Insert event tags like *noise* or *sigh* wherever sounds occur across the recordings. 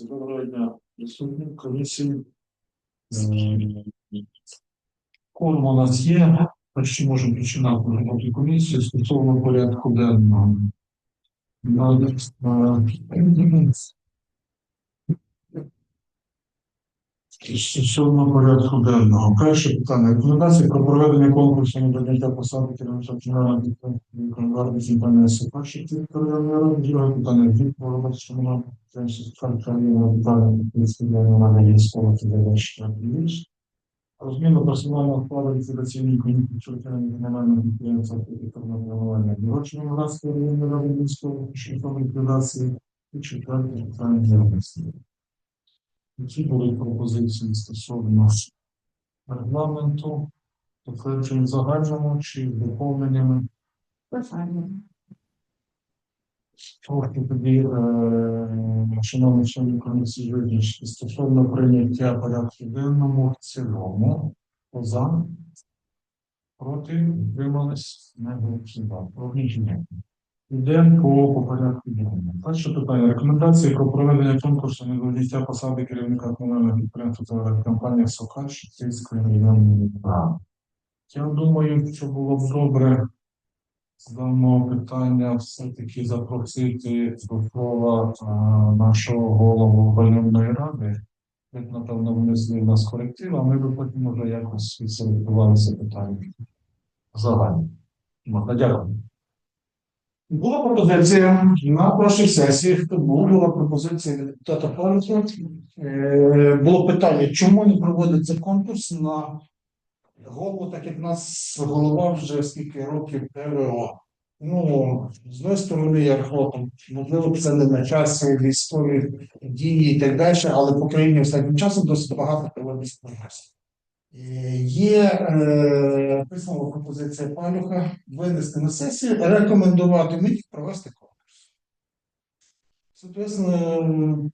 Доброго дня. Присутні комісії. Ем, у нас є, почти можемо починати роботу комісії стосовно порядку денного. Надо, е, Стосовно порядку денного. Перше питання. Рекомендації про проведення конкурсу на прийняття посади керівника «Варди Центральної Перше територіальної ради. Друге питання. Від робочого на Каркаріна Віталія Підприємства на Єнського Федерації Активіст. Розміну персонального складу ліквідаційної комісії чоловіками комунального підприємства «Підприємства Дорожчого Градського району ради Єнського шляхом ліквідації і четверте питання діяльності. Які були пропозиції стосовно регламенту, затверджень загальному чи доповненнями? Трохи тоді, е, шановні члени комісії юридичні, стосовно прийняття порядку денному в цілому, Хто за, проти, утримались, не голосував. Про рішення. Йдемо по, по порядку денному. Перше питання. Рекомендації про проведення конкурсу на заняття посади керівника комунального підприємства та компанії Сокаль Шевчинської районної ради. Я думаю, що було б добре з даного питання все-таки запросити до слова нашого голову районної ради. Як, напевно, внесли в нас коректив, а ми би потім вже якось відселектували це питання. Загально. Дякую. Була пропозиція на першій сесії, хто був, була пропозиція від депутата Павлова. Е, Було питання, чому не проводиться конкурс на голову, так як в нас голова вже скільки років ТРО. Ну, з одної сторони, я рахував, можливо, це не на часі військові дії і так далі, але по країні останнім часом досить багато проводиться конкурсів. Є е, письмова пропозиція панюха винести на сесію, рекомендувати мені провести конкурс. Соответственно,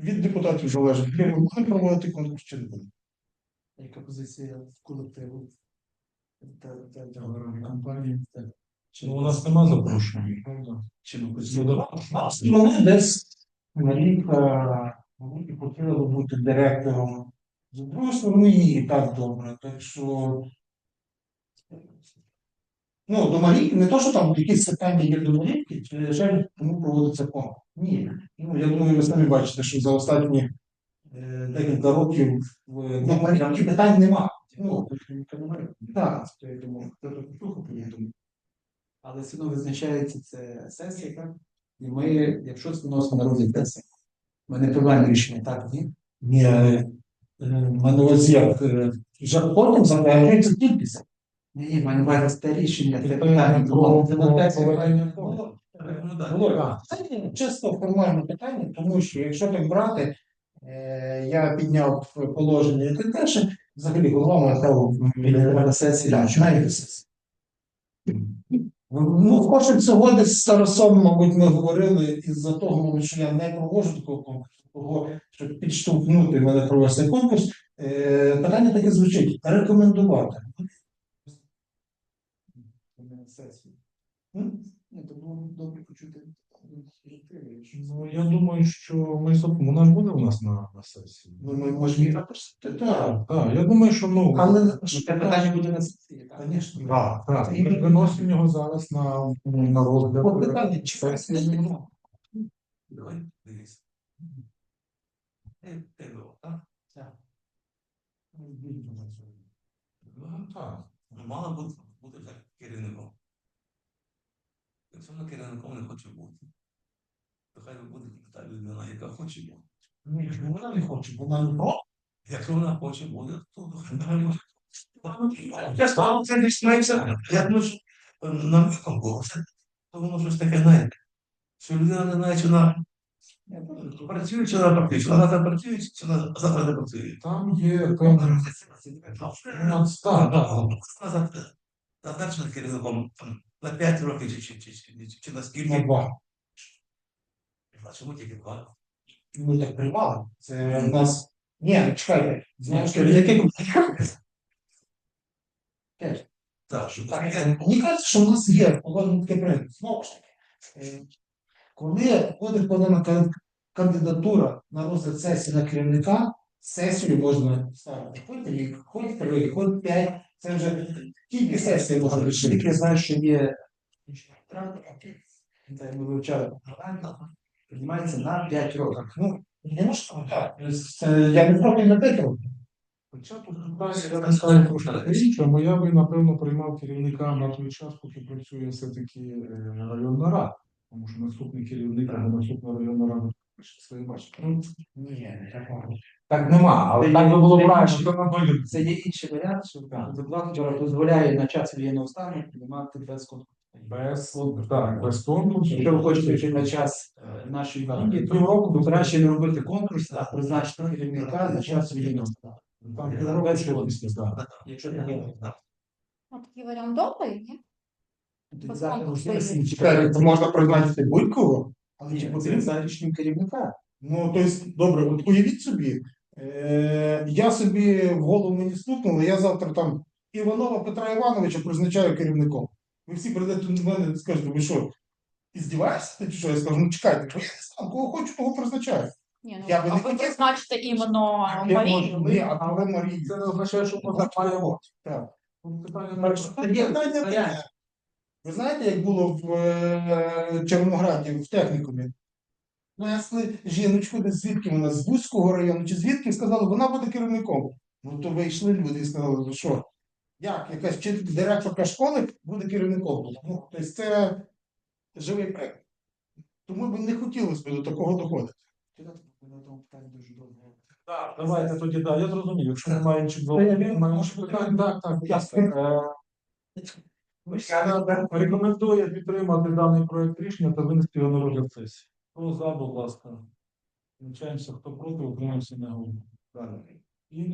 від депутатів залежить, чи ми будемо проводити конкурс чи не будемо. Яка позиція колективу? Компанії. Чи Ну, у нас нема запрошення, правда? Чи ми Ну, хочемо? да. Вони десь на рік хотіли бути директором. З другої сторони, і так добре. Так що. Ну, до Марійки, не то, що там якісь питання є до Марійки, чи жаль, тому проводиться конкурс. Ні. Ну, я думаю, ви самі бачите, що за останні е, декілька років в Марійки питань нема. Ну, так, я думаю, хто тут я думаю. Але все одно визначається це сесія, так? І ми, якщо це виносимо на розгляд сесії, ми не приймаємо рішення, так, ні? Ні, е, мене ось як е, вже потім заявляється кількість. Ні, ні, маю на увазі це рішення, це Це питання. було. Це на має бути. Було, Це чисто формальне питання, тому що якщо так брати, е, я підняв положення і так далі, взагалі голова має на сесії, на сесії. Ну, хочемо цього десь з Тарасом, мабуть, ми говорили із-за того, що я не проводжу такого конкурсу, того, щоб підштовхнути мене провести конкурс. Е, питання таке звучить: рекомендувати. Ну, я думаю, що ми вона ж буде у нас на, на сесії. Ну, ми можемо її запросити. Так, так. Я думаю, що ну. Але це питання буде на сесії, так? Звісно, так, так. І ми виносимо його зараз на, на розгляд. От питання, чи сесії. Давай, дивись. Е, ТВО, так? Так. Ну, так. Мала бути, бути вже керівником. Якщо вона керівником не хоче бути, то хай буде та людина, яка хоче бути. Ні, вона не хоче, вона не про. Якщо вона хоче бути, то хай буде. Я став це дійснається, я думаю, що е, на виконку, то воно щось таке знаєте. Що людина не знає, чи вона працює, чи вона працює, чи вона завтра працює, чи завтра не працює. Там є певна. Ну. Назначено керівником на 5 років чи, чи, чи, чи, чи, на На скільки. два. А чому тільки два? Ми так приймали. Це в нас. Ні, чекайте. Знаєш, Яке Теж. Так, що Так, мені кажеться, що в нас є погодне таке правило. Знову ж таки, е, коли буде подана кандидатура на розгляд сесії на керівника, сесію можна ставити хоч рік, хоч три, хоч п'ять. Це вже тільки сесія може Тільки вирішити. я знаю, що є ми вивчали піднімається на 5 років. Ну, не можна так. Я не проти на п'ять років. Хоча тут я би, напевно, приймав керівника на той час, поки працює все-таки е, районна рада. Тому що наступний керівник або наступна районна рада пише своє бачення. Ну, Ні, такого. Так нема, але так би було правильно. Це є інший варіант, що закладка дозволяє на час воєнного стану приймати без конкурсу. Без, так, без конкурсу. Якщо ви хочете жити на час е, нашої Так, війни, півроку то краще не робити конкурс, а призначити керівника на час воєнного стану. Там півроку ще так. Якщо не є, Ну, такий варіант добрий, ні? Без конкурсу то можна призначити будь-кого, але чи потрібно? за рішенням керівника. Ну, тобто, добре, от уявіть собі, е, я собі в голову мені стукнуло, я завтра там Іванова Петра Івановича призначаю керівником. Ви всі прийдете до мене і скажете, ви що, іздіваєшся ти чи що? Я скажу, ну чекайте, я не знаю, кого хочу, того призначаю. Ні, ну, Я би не а ви хотів. призначите іменно Я Марію. можу- Ні, а але Марії. Це не означає, що вона має. Так. Питання не питання таке. Ви знаєте, як було в е, Червонограді в технікумі? Несли жіночку, десь звідки вона з Бузького району, чи звідки сказали, вона буде керівником. Ну то вийшли люди і сказали, ну що, як якась вчителька, директорка школи буде керівником. Ну, тобто це живий приклад. Тому б не хотілося б до такого доходити. Так, давайте тоді, так, я зрозумів, якщо немає питань, так, так, будь ласка. Е, Рекомендує підтримати даний проект рішення та винести його на розгляд сесії. Хто за, будь ласка. Включаємося, хто проти, утримався не голосує. І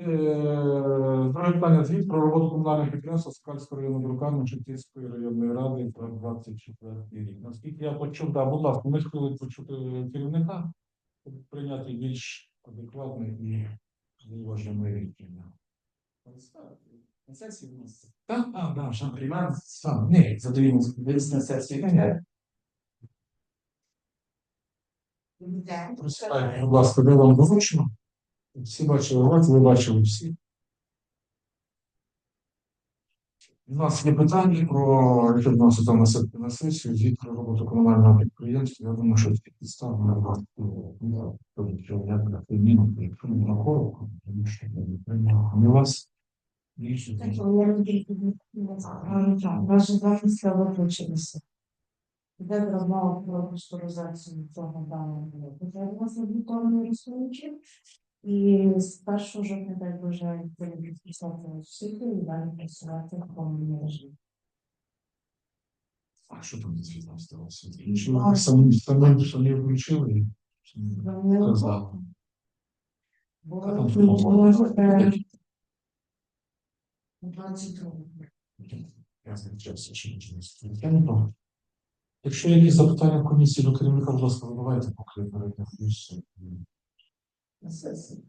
друге питання звіт про роботу комунальних підприємств Скальського району друкарні Чертівської районної ради за 24 рік. Наскільки я почув, так, будь ласка, ми хотіли почути керівника, щоб прийняти більш адекватне і зважене рішення. На у нас Так, так, так, що приймаємо. сам, ні, Задовільно винести на сесію. Прочитайте, будь ласка, де вам доручено. Всі бачили вас, ви бачили всі. У нас є питання про які вносити на сесію, про роботу комунального підприємства. Я думаю, що ці підстави на вас ну, тому що я на коротко, тому що я не прийняв ні вас, Так, захист виключилися. Йде розмова про господаризацію цього даного матеріалу відповідно рисуючи. І з 1 жовтня, дай Боже, буде підписати освіту і далі працювати в повному режимі. А що там звітом сталося? Нічого, самі самі включили. Вони Казали. Було Там було, е, 22 Я зустрічався ще нічого. Я не пам'ятаю. Якщо є якісь запитання в комісії до керівника, будь ласка, задавайте, поки перейдемо. На сесії.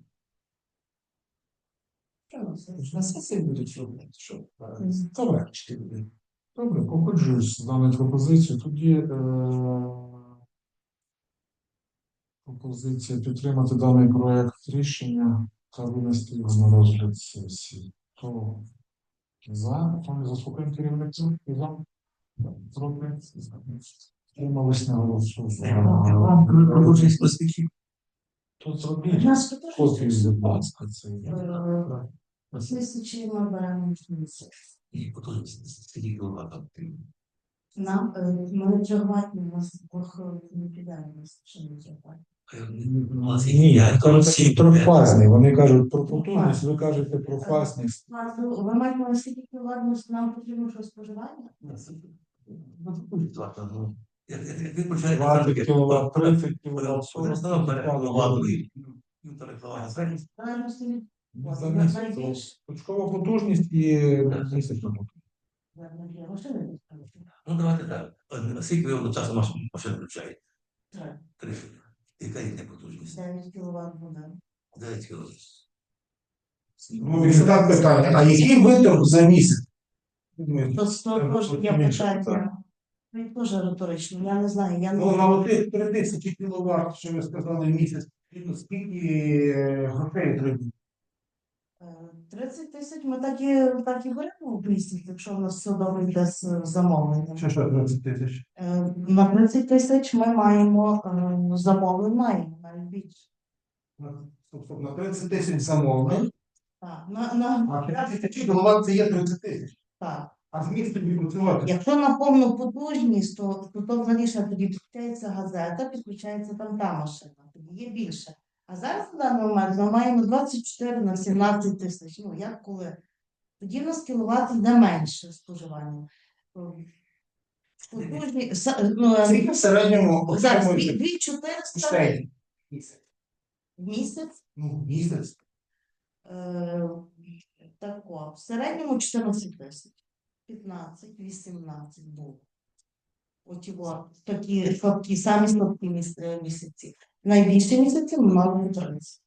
На сесії будуть робити, що? Добре, Добре, погоджуюсь з даною пропозицією. Тоді е, пропозиція підтримати даний проект рішення та винести його на розгляд сесії. То за, то заслухаємо керівництво, і за. Проти. Тримались на голосу. Продовжуємо специфіку. Тут зробіть копію, будь ласка, це. е, ми місяць. І потім скільки. Нам е, ми чергувати у нас плохо не підемо, у не чергувати. Є я, Вони кажуть про потужність, ви кажете про ну, Ви маєте на скільки кіловат нам потрібно що споживання? Ви почали 20 кВт, 30 кВт, 40 Перестав перекладу і Правильно собі За місяць. Точкова потужність і місячна потужність. Ну, давайте так. Скільки ви одночасно машину машину включаєте? Три. Яка їхня потужність? 9 кіловат буде. 9 кВт. Ну, і так питання, а який витрат за місяць? То з того Це теж є питання. Ну, теж риторично, я не знаю, я Ну, на отих 3 тисячі кіловат, що ви сказали в місяць, скільки е, грошей треба? Е, 30 тисяч ми так і, так і беремо в місяць, якщо в нас все добре йде з замовленням. Що що 30 тисяч? Е, На 30 тисяч ми маємо е, замовлень, маємо навіть більше. На- стоп, стоп, На 30 тисяч замовлень, Так, на, на, а 5 тисяч кіловат це є 30 тисяч. так. А зміст тобі працювати? Якщо на повну потужність, то, то, то взагалі тоді підключається газета, підключається там та машина, тоді є більше. А зараз на даний момент ми маємо 24 на 17 тисяч. Ну, як коли? Тоді в нас кіловат йде менше споживання. Потужні, са- ну, Скільки в середньому зараз отримуєте 2400 грошей? в місяць. Ну, місяць. Е, тако, в середньому 14 тисяч. 15-18 було. Оті от, такі слабкі, самі слабкі е, місяці. Найбільші місяці ми мали 30.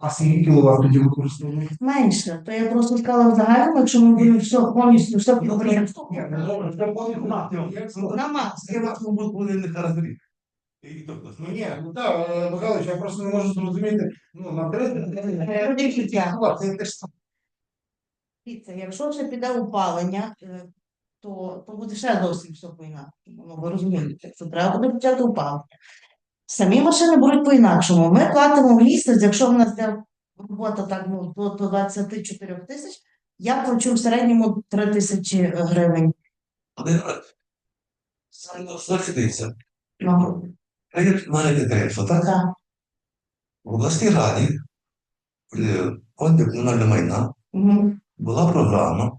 А скільки кіловат тоді використовуєте? Менше, то я просто сказала в загальному, якщо ми будемо все повністю, все ну. На максимум. Буде не характерів. Тобто, Ну ні, ну так, е, Михайлович, я просто не можу зрозуміти, ну, на 30 це теж саме. Дивіться, якщо вже піде опалення, е, то, то буде ще зовсім все по-інакшому. Ну, ви розумієте, що треба буде почати опалення. Самі машини будуть по-інакшому. Ми платимо в місяць, якщо в нас йде робота так, ну, до, до 24 тисяч, я плачу в середньому 3 тисячі гривень. раз. Саме дивіться. Ну, Є мене підприємство, так? так. В обласній раді е, фонді комунального майна Мгм. була програма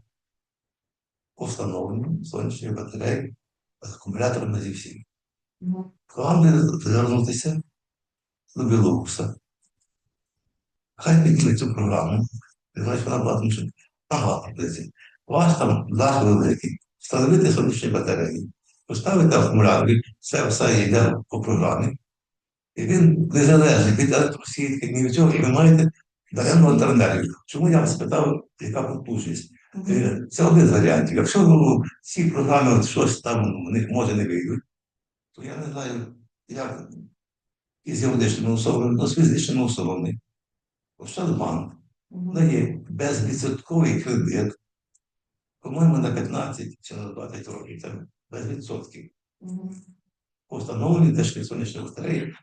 по встановленню сонячної батареї акумуляторами зі всім. Вам звернутися до Білоруса. Хай підійме цю програму, значить вона була тому що працює. Ваш там дах великий, встановити сонячні батареї, поставити акумулятори, це все йде по програмі. І він незалежний від електросітки, ні від чого, і ви маєте даремну електроенергію. Чому я вас спитав, яка потужність? Е, Це один з варіантів. Якщо ну, ці програми щось там в них може не вийдуть, то я не знаю, як із юридичними особами, ну, з фізичними особами. Ощадбанк дає безвідсотковий кредит, по-моєму, на 15 чи на 20 років, це без відсотків. Мгм. Установлені теж сонячні батареї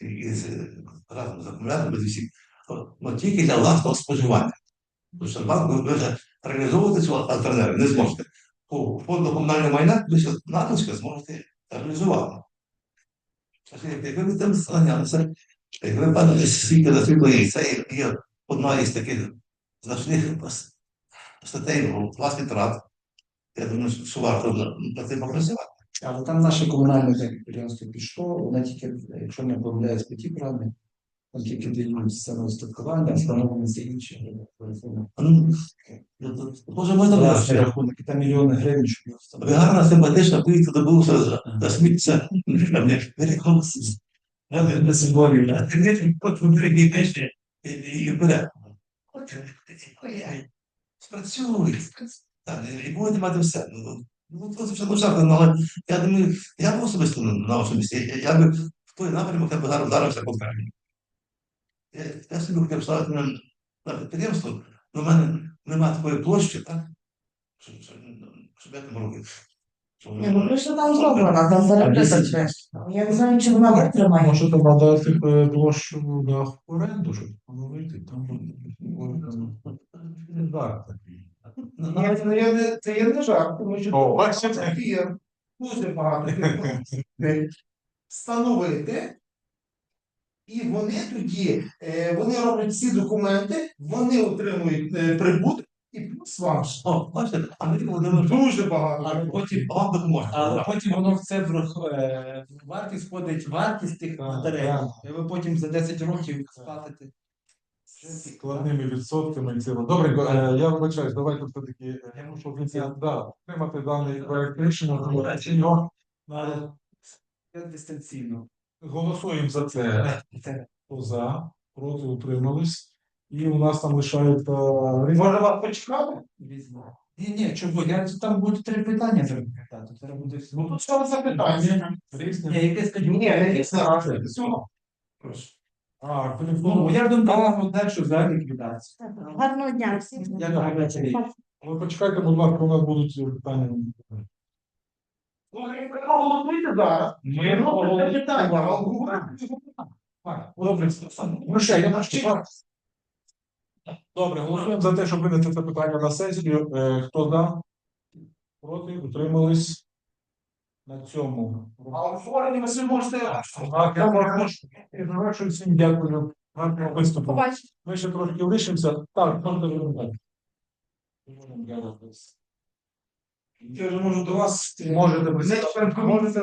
із разом з акумулятором без усіх. Ну, тільки для власного споживання. Тому що банк вже реалізовувати цю альтернативу не зможете. По фонду комунального майна ви ще натовська зможете реалізувати. Якби ви там склонялися, якби пане світло на світло і це є- одна із таких значних статей у власний трат. Я думаю, що варто над цим попрацювати. Але там наше комунальне підприємство пішло, воно тільки, якщо не помиляюсь, по тій програмі, там тільки дають самостаткування, встановлені інші. Ну, Може, можна вирішити. рахунки, там мільйони гривень, щоб Ви гарно симпатично поїдете до Буса. Не символів, от в другій печі і будете мати все. Ну, Ну, це вже лошадка, але я думаю, я б особисто на вашому місці, я, би в той напрямок я би зараз вдарився по певні. Я, я собі хотів ставити на, на підприємство, але в мене немає такої площі, так? Щоб, щоб, щоб я там робив. Ні, ну просто там зроблена, там переписати. Я не знаю, чи вона витримає. Може, треба дати е, площу в оренду, щоб поновити, там не так такий. Ну, це не є- це є не жарт, тому що є дуже багато *laughs* встановити. І вони тоді, е, вони роблять всі документи, вони отримують е, прибуток і плюс вам ж. О, бачите, а ми Дуже багато. Але потім, вам допоможе. але потім воно в це в вартість входить вартість тих батарей. І ви потім за 10 років сплатите. складними відсотками і ціло. Добре, е, я вибачаюсь, давайте все-таки я мушу підтримати даний проект рішення. що на- Я дистанційно. Голосуємо за це. Хто за, проти утримались. І у нас там лишається Може вас почекати? Ні, ні, чому? Я там буде три питання треба питати. Треба буде. Ну тут що запитання? Ні, яке скажу. Ні, не різне. Прошу. А, Ну, я думаю, одне, що за ліквідацію. Гарного дня всім. Дякую, вечері. Ви почекайте, будь ласка, у нас будуть питання. Ну, ви голосуйте зараз. Ми це питання. Так, Добре, ще. Добре, голосуємо за те, щоб винести це питання на сесію. Е, Хто за? Проти? Утримались? На цьому. А оформлені ви собі можете. А, я можу. І завершую всім дякую. Гарного виступу. Побачимо. Ми ще трошки лишимося. Так, можете виглядати. Я вже можу до вас. Можете можете